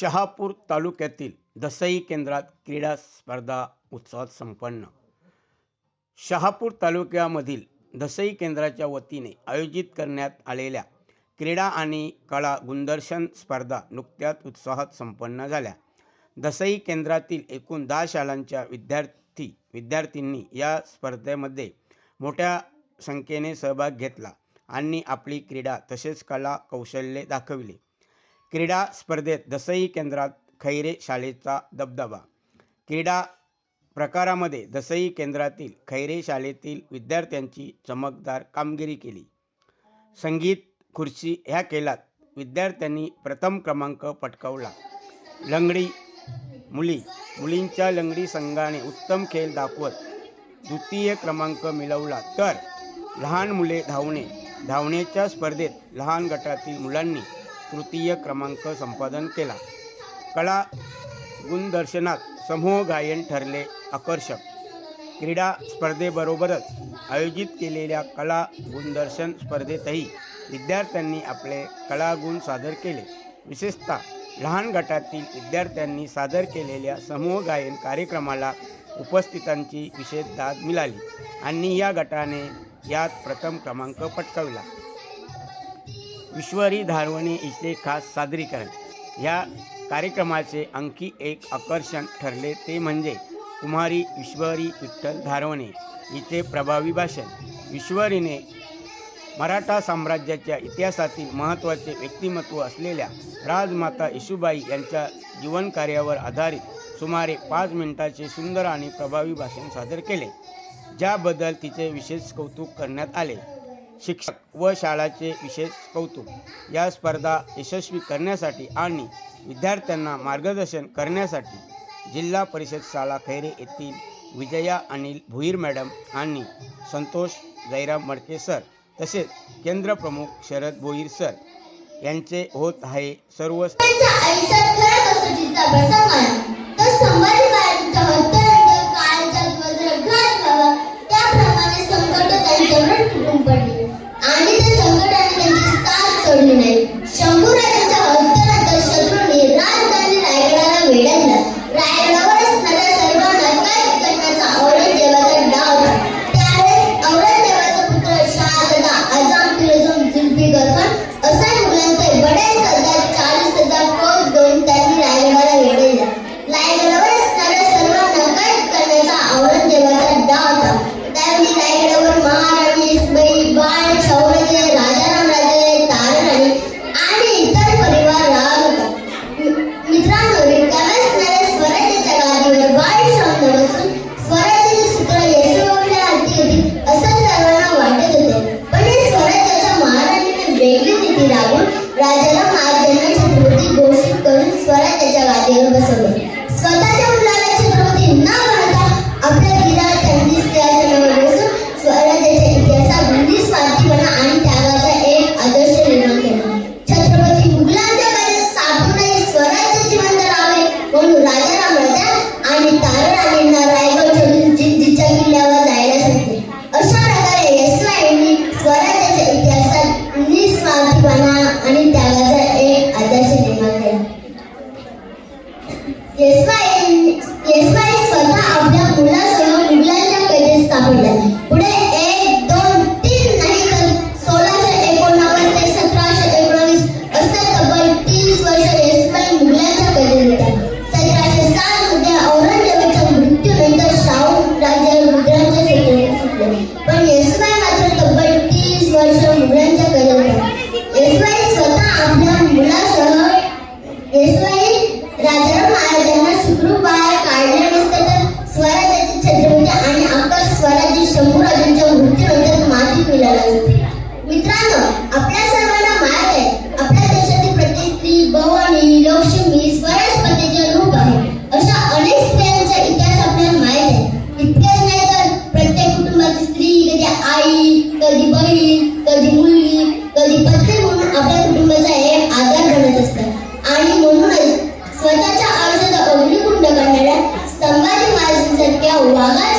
शहापूर तालुक्यातील दसई केंद्रात क्रीडा स्पर्धा उत्साहात संपन्न. शहापूर तालुक्यामधील दसई केंद्राच्या वतीने आयोजित करण्यात आलेल्या क्रीडा आणि कला गुणदर्शन स्पर्धा नुकत्याच उत्साहात संपन्न झाल्या. दसई केंद्रातील एकूण दहा शाळांच्या विद्यार्थी विद्यार्थींनी या स्पर्धेमध्ये मोठ्या संख्येने सहभाग घेतला आणि आपली क्रीडा तसेच कला कौशल्ये दाखविली. क्रीडा स्पर्धेत दसई केंद्रात खैरे शाळेचा दबदबा. क्रीडा प्रकारामध्ये दसई केंद्रातील खैरे शाळेतील विद्यार्थ्यांची चमकदार कामगिरी केली. संगीत खुर्ची ह्या केलात विद्यार्थ्यांनी प्रथम क्रमांक पटकावला. लंगडी मुली मुलींच्या लंगडी संघाने उत्तम खेळ दाखवत द्वितीय क्रमांक मिळवला. तर लहान मुले धावणे धावण्याच्या स्पर्धेत लहान गटातील मुलांनी तृतीय क्रमांक संपादन केला. कला गुणदर्शनात समूह गायन ठरले आकर्षक. क्रीडा स्पर्धेबरोबरच आयोजित केलेल्या कला गुणदर्शन स्पर्धेतही विद्यार्थ्यांनी आपले कलागुण सादर केले. विशेषतः लहान गटातील विद्यार्थ्यांनी सादर केलेल्या समूह गायन कार्यक्रमाला उपस्थितांची विशेष दाद मिळाली आणि या गटाने यात प्रथम क्रमांक पटकावला. ईश्वरी धारवणे इथे खास सादरीकरण. या कार्यक्रमाचे आणखी एक आकर्षण ठरले ते म्हणजे कुमारी विश्वरी विठ्ठल धारवणे. इथे प्रभावी भाषण. ईश्वरीने मराठा साम्राज्याच्या इतिहासातील महत्त्वाचे व्यक्तिमत्व असलेल्या राजमाता येशुबाई यांच्या जीवनकार्यावर आधारित सुमारे पाच मिनिटाचे सुंदर आणि प्रभावी भाषण सादर केले ज्याबद्दल तिचे विशेष कौतुक करण्यात आले. शिक्षक व शाळाचे विशेष कौतुक. या स्पर्धा यशस्वी करण्यासाठी आणि विद्यार्थ्यांना मार्गदर्शन करण्यासाठी जिल्हा परिषद शाळा खैरे येथील विजया अनिल भुईर मॅडम आणि संतोष जयराम मडके सर तसेच केंद्र प्रमुख शरद भोईर सर यांचे होत आहे सर्व ഇവിടെ शंभूराजांच्या मृत्यूनंतर होती मित्रांनो आपल्या सर्वांना आहे आपल्या देशातील प्रत्येक स्त्री भवानी लक्ष्मी रूप आहे. अशा अनेक स्त्रियांचा इतिहास आपल्याला आहे. इतकेच नाही तर प्रत्येक कुटुंबाची स्त्री कधी आई कधी बहीण कधी मुलगी कधी पत्नी म्हणून आपल्या कुटुंबाचा एक आधार बनत असतात आणि म्हणूनच स्वतःच्या आयुष्याचा अग्निकुंड करणाऱ्या संभाजी महाराजांसारख्या वागा